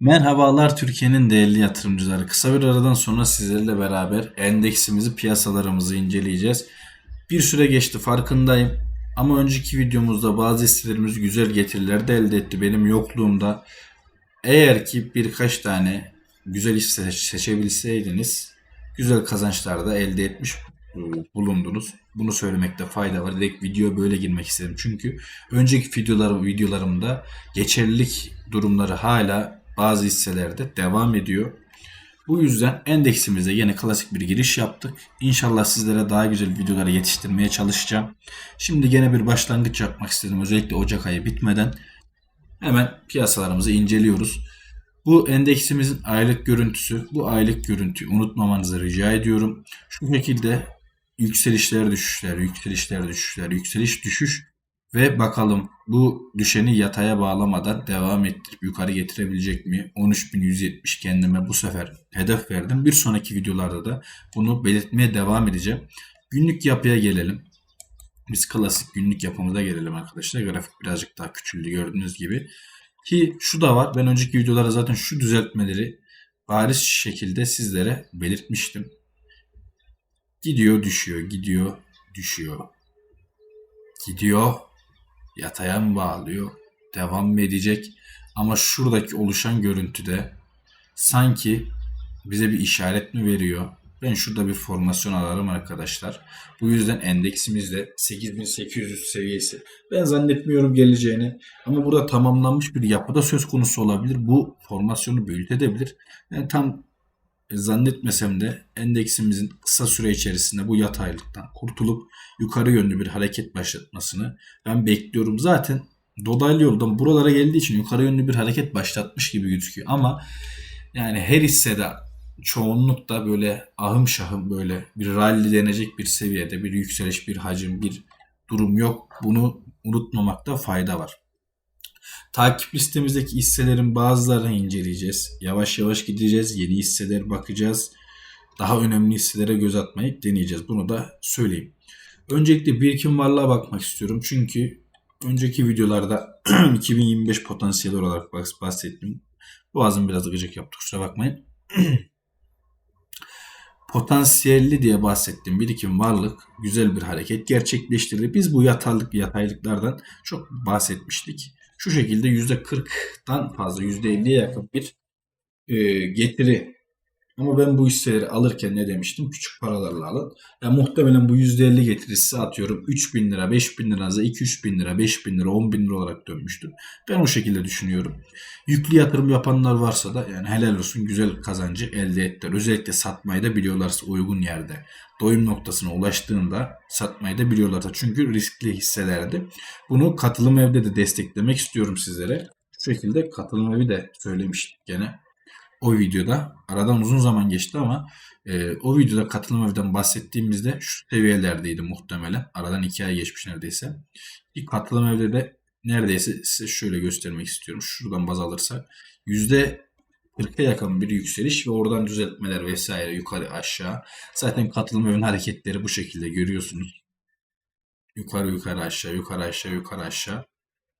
Merhabalar Türkiye'nin değerli yatırımcıları. Kısa bir aradan sonra sizlerle beraber endeksimizi, piyasalarımızı inceleyeceğiz. Bir süre geçti farkındayım. Ama önceki videomuzda bazı hisselerimiz güzel getiriler de elde etti benim yokluğumda. Eğer ki birkaç tane güzel hisse seçebilseydiniz güzel kazançlar da elde etmiş bulundunuz. Bunu söylemekte fayda var. Direkt video böyle girmek istedim. Çünkü önceki videolar, videolarımda geçerlilik durumları hala bazı hisselerde devam ediyor. Bu yüzden endeksimize yine klasik bir giriş yaptık. İnşallah sizlere daha güzel videoları yetiştirmeye çalışacağım. Şimdi gene bir başlangıç yapmak istedim. Özellikle Ocak ayı bitmeden hemen piyasalarımızı inceliyoruz. Bu endeksimizin aylık görüntüsü. Bu aylık görüntüyü unutmamanızı rica ediyorum. Şu şekilde yükselişler düşüşler, yükselişler düşüşler, yükseliş düşüş ve bakalım bu düşeni yataya bağlamadan devam ettirip yukarı getirebilecek mi? 13.170 kendime bu sefer hedef verdim. Bir sonraki videolarda da bunu belirtmeye devam edeceğim. Günlük yapıya gelelim. Biz klasik günlük yapımıza gelelim arkadaşlar. Grafik birazcık daha küçüldü gördüğünüz gibi. Ki şu da var. Ben önceki videolarda zaten şu düzeltmeleri bariz şekilde sizlere belirtmiştim. Gidiyor düşüyor, gidiyor düşüyor. Gidiyor yataya mı bağlıyor? Devam mı edecek? Ama şuradaki oluşan görüntüde sanki bize bir işaret mi veriyor? Ben şurada bir formasyon alalım arkadaşlar. Bu yüzden endeksimizde 8800 seviyesi. Ben zannetmiyorum geleceğini. Ama burada tamamlanmış bir yapıda söz konusu olabilir. Bu formasyonu büyütebilir. Yani tam zannetmesem de endeksimizin kısa süre içerisinde bu yataylıktan kurtulup yukarı yönlü bir hareket başlatmasını ben bekliyorum. Zaten dolaylı yoldan buralara geldiği için yukarı yönlü bir hareket başlatmış gibi gözüküyor. Ama yani her hissede çoğunlukta böyle ahım şahım böyle bir rally denecek bir seviyede bir yükseliş, bir hacim, bir durum yok. Bunu unutmamakta fayda var. Takip listemizdeki hisselerin bazılarını inceleyeceğiz. Yavaş yavaş gideceğiz. Yeni hisseler bakacağız. Daha önemli hisselere göz atmayı deneyeceğiz. Bunu da söyleyeyim. Öncelikle birikim varlığa bakmak istiyorum. Çünkü önceki videolarda 2025 potansiyel olarak bahsettim. Boğazım biraz gıcık yaptı kusura bakmayın. potansiyelli diye bahsettiğim birikim varlık güzel bir hareket gerçekleştirdi. Biz bu yataylık yataylıklardan çok bahsetmiştik. Şu şekilde %40'dan fazla %50'ye yakın bir e, getiri. Ama ben bu hisseleri alırken ne demiştim? Küçük paralarla alın. Ya muhtemelen bu %50 getirisi atıyorum 3000 lira, 5000 lira, 2-3 bin lira, 5000 lira, 10 bin lira olarak dönmüştür. Ben o şekilde düşünüyorum. Yüklü yatırım yapanlar varsa da yani helal olsun güzel kazancı elde ettiler. Özellikle satmayı da biliyorlarsa uygun yerde. Doyum noktasına ulaştığında satmayı da biliyorlarsa. Çünkü riskli hisselerdi. Bunu katılım evde de desteklemek istiyorum sizlere. Şu şekilde katılım evi de söylemiştik gene o videoda. Aradan uzun zaman geçti ama e, o videoda katılım evden bahsettiğimizde şu seviyelerdeydi muhtemelen. Aradan iki ay geçmiş neredeyse. İlk katılım evde de neredeyse size şöyle göstermek istiyorum. Şuradan baz alırsak yüzde 40'a yakın bir yükseliş ve oradan düzeltmeler vesaire yukarı aşağı. Zaten katılım evin hareketleri bu şekilde görüyorsunuz. Yukarı yukarı aşağı yukarı aşağı yukarı aşağı.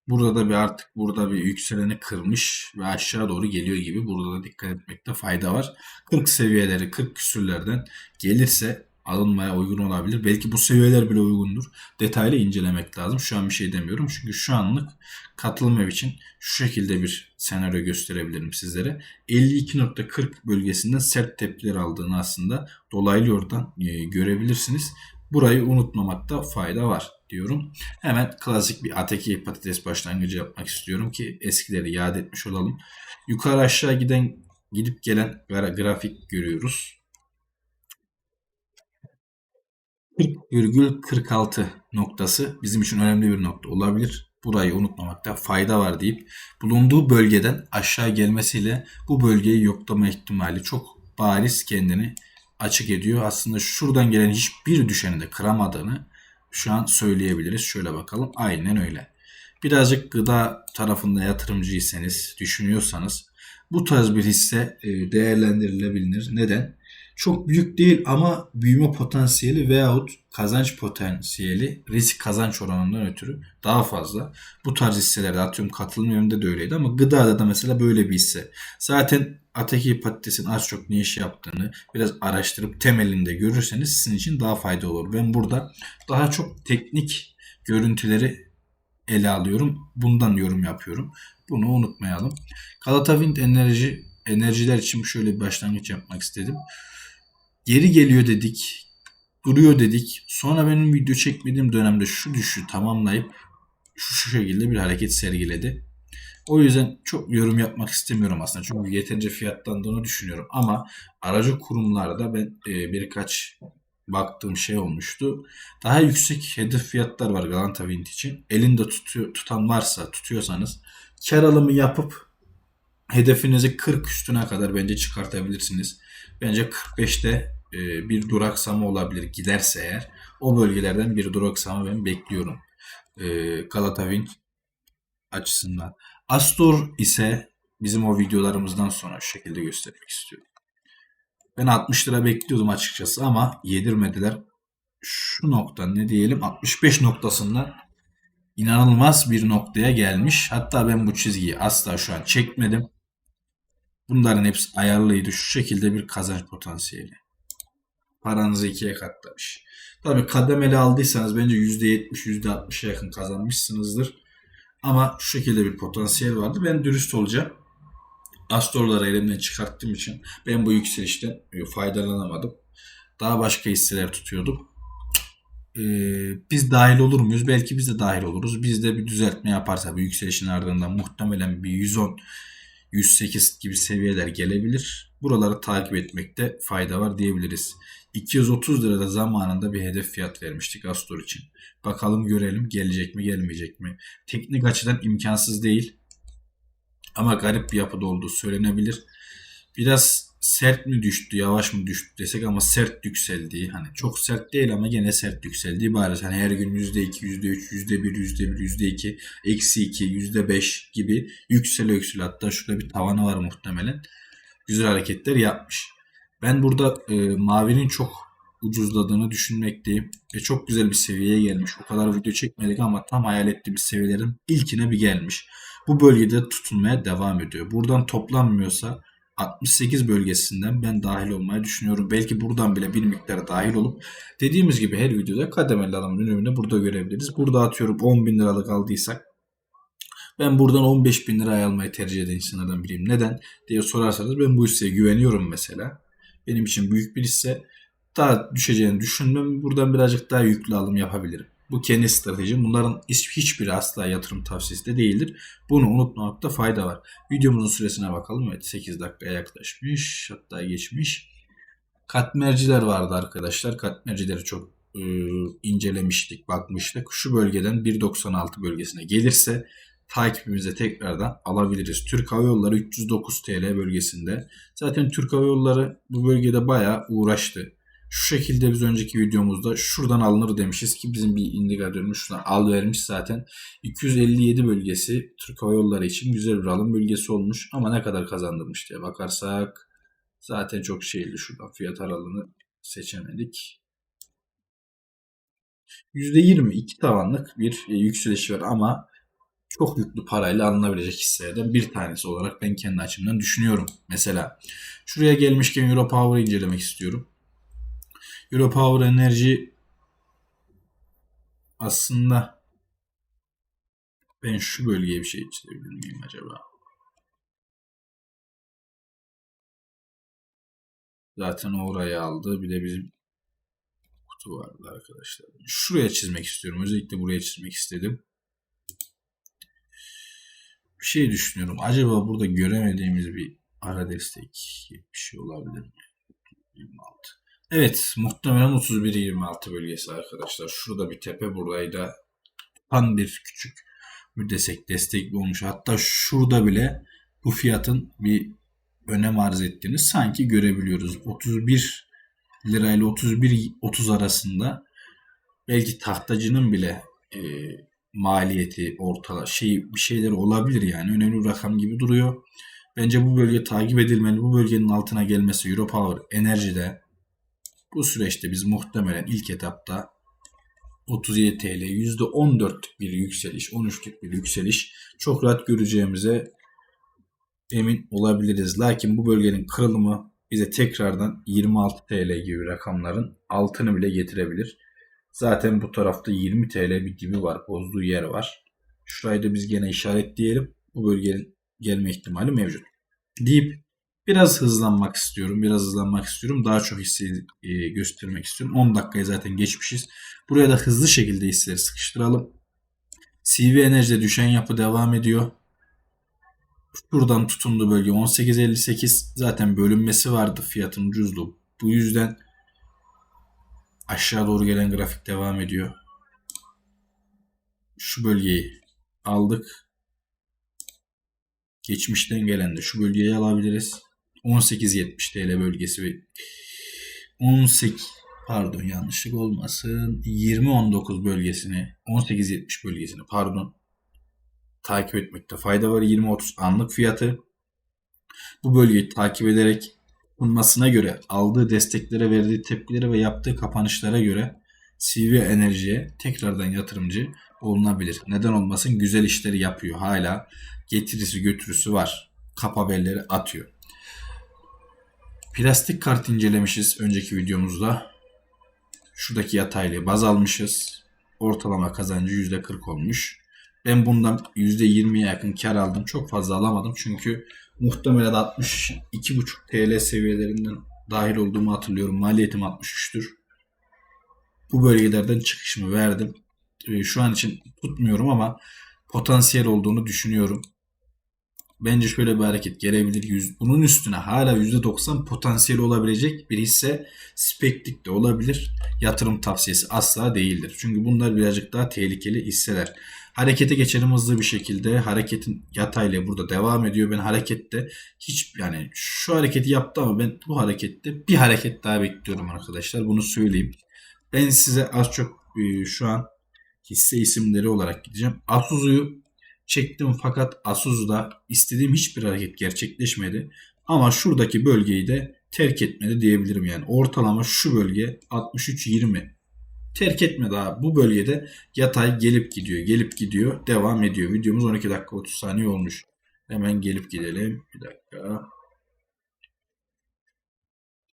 Burada da bir artık burada bir yükseleni kırmış ve aşağı doğru geliyor gibi. Burada da dikkat etmekte fayda var. 40 seviyeleri 40 küsürlerden gelirse alınmaya uygun olabilir. Belki bu seviyeler bile uygundur. Detaylı incelemek lazım. Şu an bir şey demiyorum. Çünkü şu anlık katılım ev için şu şekilde bir senaryo gösterebilirim sizlere. 52.40 bölgesinden sert tepkiler aldığını aslında dolaylı yoldan e, görebilirsiniz. Burayı unutmamakta fayda var diyorum. Hemen klasik bir ateki patates başlangıcı yapmak istiyorum ki eskileri yad etmiş olalım. Yukarı aşağı giden gidip gelen grafik görüyoruz. 40,46 noktası bizim için önemli bir nokta olabilir. Burayı unutmamakta fayda var deyip bulunduğu bölgeden aşağı gelmesiyle bu bölgeyi yoklama ihtimali çok bariz kendini açık ediyor. Aslında şuradan gelen hiçbir düşeni de kıramadığını şu an söyleyebiliriz. Şöyle bakalım. Aynen öyle. Birazcık gıda tarafında yatırımcıysanız, düşünüyorsanız bu tarz bir hisse e, değerlendirilebilir. Neden? Çok büyük değil ama büyüme potansiyeli veyahut kazanç potansiyeli risk kazanç oranından ötürü daha fazla. Bu tarz hisselerde atıyorum katılım yönünde de öyleydi ama gıdada da mesela böyle bir hisse. Zaten Ataki patatesin az çok ne iş yaptığını biraz araştırıp temelinde görürseniz sizin için daha faydalı olur. Ben burada daha çok teknik görüntüleri ele alıyorum. Bundan yorum yapıyorum. Bunu unutmayalım. Galata Wind Enerji enerjiler için şöyle bir başlangıç yapmak istedim. Geri geliyor dedik. Duruyor dedik. Sonra benim video çekmediğim dönemde şu düşü tamamlayıp şu, şu şekilde bir hareket sergiledi. O yüzden çok yorum yapmak istemiyorum aslında. Çünkü yeterince fiyatlandığını düşünüyorum. Ama aracı kurumlarda ben e, birkaç baktığım şey olmuştu. Daha yüksek hedef fiyatlar var Galanta Wind için. Elinde tutuyor, tutan varsa tutuyorsanız kar alımı yapıp hedefinizi 40 üstüne kadar bence çıkartabilirsiniz. Bence 45'te e, bir duraksama olabilir giderse eğer. O bölgelerden bir duraksama ben bekliyorum. E, Galata Wind açısından. Astor ise bizim o videolarımızdan sonra şu şekilde göstermek istiyorum. Ben 60 lira bekliyordum açıkçası ama yedirmediler. Şu nokta ne diyelim 65 noktasından inanılmaz bir noktaya gelmiş. Hatta ben bu çizgiyi asla şu an çekmedim. Bunların hepsi ayarlıydı. Şu şekilde bir kazanç potansiyeli. Paranızı ikiye katlamış. Tabii kademeli aldıysanız bence %70, %60'a yakın kazanmışsınızdır. Ama şu şekilde bir potansiyel vardı. Ben dürüst olacağım. Astorları elimden çıkarttığım için ben bu yükselişten faydalanamadım. Daha başka hisseler tutuyordum. Ee, biz dahil olur muyuz? Belki biz de dahil oluruz. Biz de bir düzeltme yaparsa bu yükselişin ardından muhtemelen bir 110 108 gibi seviyeler gelebilir. Buraları takip etmekte fayda var diyebiliriz. 230 lirada zamanında bir hedef fiyat vermiştik Astor için. Bakalım görelim gelecek mi gelmeyecek mi? Teknik açıdan imkansız değil. Ama garip bir yapıda olduğu söylenebilir. Biraz sert mi düştü, yavaş mı düştü desek ama sert yükseldiği hani çok sert değil ama gene sert yükseldiği bariz. Hani her gün %2, %3, %1, %1, %2, eksi 2, %5 gibi yüksel yüksel hatta şurada bir tavanı var muhtemelen. Güzel hareketler yapmış. Ben burada e, mavinin çok ucuzladığını düşünmekteyim. Ve çok güzel bir seviyeye gelmiş. O kadar video çekmedik ama tam hayal ettiğimiz seviyelerin ilkine bir gelmiş. Bu bölgede tutunmaya devam ediyor. Buradan toplanmıyorsa 68 bölgesinden ben dahil olmayı düşünüyorum. Belki buradan bile bir miktar dahil olup dediğimiz gibi her videoda kademeli alımın önemini burada görebiliriz. Burada atıyorum 10 bin liralık aldıysak ben buradan 15 bin liraya almayı tercih eden insanlardan biriyim. Neden diye sorarsanız ben bu hisseye güveniyorum mesela. Benim için büyük bir hisse daha düşeceğini düşünmem. Buradan birazcık daha yüklü alım yapabilirim. Bu kendi stratejim. Bunların hiçbiri asla yatırım tavsiyesi de değildir. Bunu unutmamakta fayda var. Videomuzun süresine bakalım. Evet 8 dakikaya yaklaşmış. Hatta geçmiş. Katmerciler vardı arkadaşlar. Katmercileri çok e, incelemiştik, bakmıştık. Şu bölgeden 1.96 bölgesine gelirse takibimize tekrardan alabiliriz. Türk Hava Yolları 309 TL bölgesinde. Zaten Türk Hava Yolları bu bölgede bayağı uğraştı. Şu şekilde biz önceki videomuzda şuradan alınır demişiz ki bizim bir indikatörümüz şuradan al vermiş zaten. 257 bölgesi Türk Hava Yolları için güzel bir alım bölgesi olmuş ama ne kadar kazandırmış diye bakarsak zaten çok şeyli şuradan fiyat aralığını seçemedik. %20 iki tavanlık bir e, yükseliş var ama çok yüklü parayla alınabilecek hisselerden bir tanesi olarak ben kendi açımdan düşünüyorum. Mesela şuraya gelmişken Euro Power'ı incelemek istiyorum. Europower Enerji aslında ben şu bölgeye bir şey çizebilir miyim acaba? Zaten orayı aldı. Bir de bizim kutu vardı arkadaşlar. Şuraya çizmek istiyorum. Özellikle buraya çizmek istedim. Bir şey düşünüyorum. Acaba burada göremediğimiz bir ara destek bir şey olabilir mi? 26. Evet muhtemelen 31-26 bölgesi arkadaşlar. Şurada bir tepe burayı da tam bir küçük bir destek destekli olmuş. Hatta şurada bile bu fiyatın bir önem arz ettiğini sanki görebiliyoruz. 31 lirayla 31 30 arasında belki tahtacının bile e, maliyeti ortala şey bir şeyler olabilir yani önemli bir rakam gibi duruyor. Bence bu bölge takip edilmeli. Bu bölgenin altına gelmesi Europower Enerji'de Bu süreçte biz muhtemelen ilk etapta 37 TL %14'lük bir yükseliş, 13'lük bir yükseliş çok rahat göreceğimize emin olabiliriz. Lakin bu bölgenin kırılımı bize tekrardan 26 TL gibi rakamların altını bile getirebilir. Zaten bu tarafta 20 TL bir dibi var. Bozduğu yer var. Şurayı da biz gene işaretleyelim. Bu bölgenin gelme ihtimali mevcut. Deyip biraz hızlanmak istiyorum. Biraz hızlanmak istiyorum. Daha çok hissi e, göstermek istiyorum. 10 dakikayı zaten geçmişiz. Buraya da hızlı şekilde hisseleri sıkıştıralım. CV enerjide düşen yapı devam ediyor. Şuradan tutundu bölge 18.58 zaten bölünmesi vardı fiyatın ucuzluğu. Bu yüzden aşağı doğru gelen grafik devam ediyor. Şu bölgeyi aldık. Geçmişten gelen de şu bölgeyi alabiliriz. 18.70 TL bölgesi ve 18 pardon yanlışlık olmasın 20.19 bölgesini 18.70 bölgesini pardon takip etmekte fayda var. 20-30 anlık fiyatı. Bu bölgeyi takip ederek bulmasına göre aldığı desteklere verdiği tepkilere ve yaptığı kapanışlara göre CV Enerji'ye tekrardan yatırımcı olunabilir. Neden olmasın güzel işleri yapıyor. Hala getirisi götürüsü var. Kap atıyor. Plastik kart incelemişiz önceki videomuzda. Şuradaki yataylıyı baz almışız. Ortalama kazancı %40 olmuş. Ben bundan %20'ye yakın kar aldım. Çok fazla alamadım çünkü muhtemelen 62,5 TL seviyelerinden dahil olduğumu hatırlıyorum. Maliyetim 63'tür. Bu bölgelerden çıkışımı verdim. Ee, Şu an için tutmuyorum ama potansiyel olduğunu düşünüyorum. Bence şöyle bir hareket gelebilir. Bunun üstüne hala %90 potansiyeli olabilecek bir hisse spektik de olabilir. Yatırım tavsiyesi asla değildir. Çünkü bunlar birazcık daha tehlikeli hisseler. Harekete geçelim hızlı bir şekilde. Hareketin yatayla burada devam ediyor. Ben harekette hiç yani şu hareketi yaptı ama ben bu harekette bir hareket daha bekliyorum arkadaşlar. Bunu söyleyeyim. Ben size az çok e, şu an hisse isimleri olarak gideceğim. Asuzu'yu çektim fakat Asuzu'da istediğim hiçbir hareket gerçekleşmedi. Ama şuradaki bölgeyi de terk etmedi diyebilirim yani. Ortalama şu bölge 63-20 terk etmedi abi. Bu bölgede yatay gelip gidiyor, gelip gidiyor, devam ediyor. Videomuz 12 dakika 30 saniye olmuş. Hemen gelip gidelim. Bir dakika.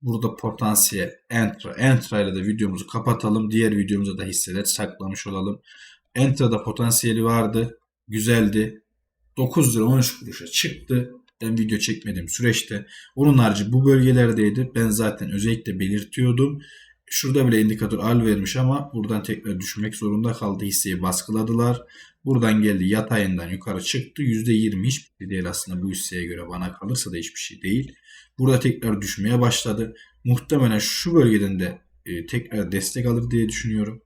Burada potansiyel Entra. Entra ile de videomuzu kapatalım. Diğer videomuza da hisseler saklamış olalım. Entra'da potansiyeli vardı. Güzeldi. 9 lira 13 kuruşa çıktı. Ben video çekmediğim süreçte. Onun harici bu bölgelerdeydi. Ben zaten özellikle belirtiyordum. Şurada bile indikatör al vermiş ama buradan tekrar düşmek zorunda kaldı. Hisseyi baskıladılar. Buradan geldi yatayından yukarı çıktı. %20 hiçbir şey değil aslında bu hisseye göre bana kalırsa da hiçbir şey değil. Burada tekrar düşmeye başladı. Muhtemelen şu bölgeden de e, tekrar destek alır diye düşünüyorum.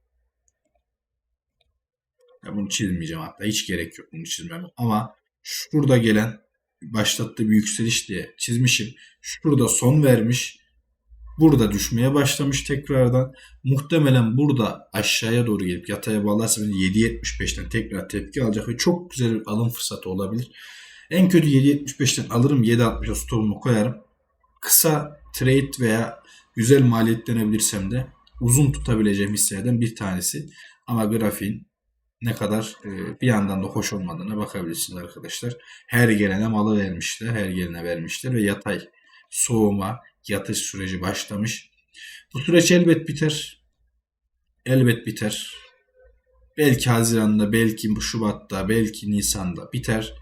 Ya bunu çizmeyeceğim hatta hiç gerek yok bunu çizmem. Ama şurada gelen başlattığı bir yükseliş diye çizmişim. Şurada son vermiş. Burada düşmeye başlamış tekrardan. Muhtemelen burada aşağıya doğru gelip yataya bağlarsa beni 7.75'ten tekrar tepki alacak ve çok güzel bir alım fırsatı olabilir. En kötü 7.75'ten alırım 7.60'a stopumu koyarım. Kısa trade veya güzel maliyetlenebilirsem de uzun tutabileceğim hisselerden bir tanesi. Ama grafiğin ne kadar e, bir yandan da hoş olmadığına bakabilirsiniz arkadaşlar. Her gelene malı vermişler, her gelene vermişler ve yatay soğuma, yatış süreci başlamış. Bu süreç elbet biter. Elbet biter. Belki Haziran'da, belki Şubat'ta, belki Nisan'da biter.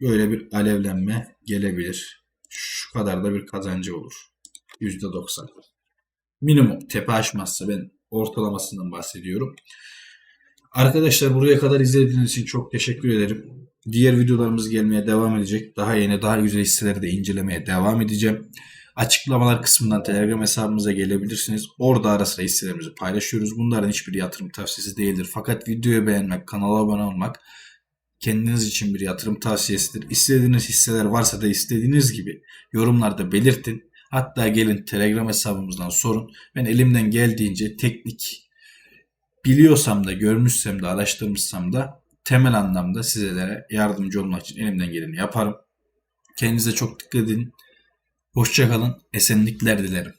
Böyle bir alevlenme gelebilir. Şu kadar da bir kazancı olur. %90. Minimum tepe aşmazsa ben ortalamasından bahsediyorum. Arkadaşlar buraya kadar izlediğiniz için çok teşekkür ederim. Diğer videolarımız gelmeye devam edecek. Daha yeni, daha güzel hisseleri de incelemeye devam edeceğim. Açıklamalar kısmından Telegram hesabımıza gelebilirsiniz. Orada ara sıra hisselerimizi paylaşıyoruz. Bunların hiçbir yatırım tavsiyesi değildir. Fakat videoyu beğenmek, kanala abone olmak kendiniz için bir yatırım tavsiyesidir. İstediğiniz hisseler varsa da istediğiniz gibi yorumlarda belirtin. Hatta gelin Telegram hesabımızdan sorun. Ben elimden geldiğince teknik biliyorsam da, görmüşsem de, araştırmışsam da temel anlamda sizlere yardımcı olmak için elimden geleni yaparım. Kendinize çok dikkat edin. Hoşçakalın. Esenlikler dilerim.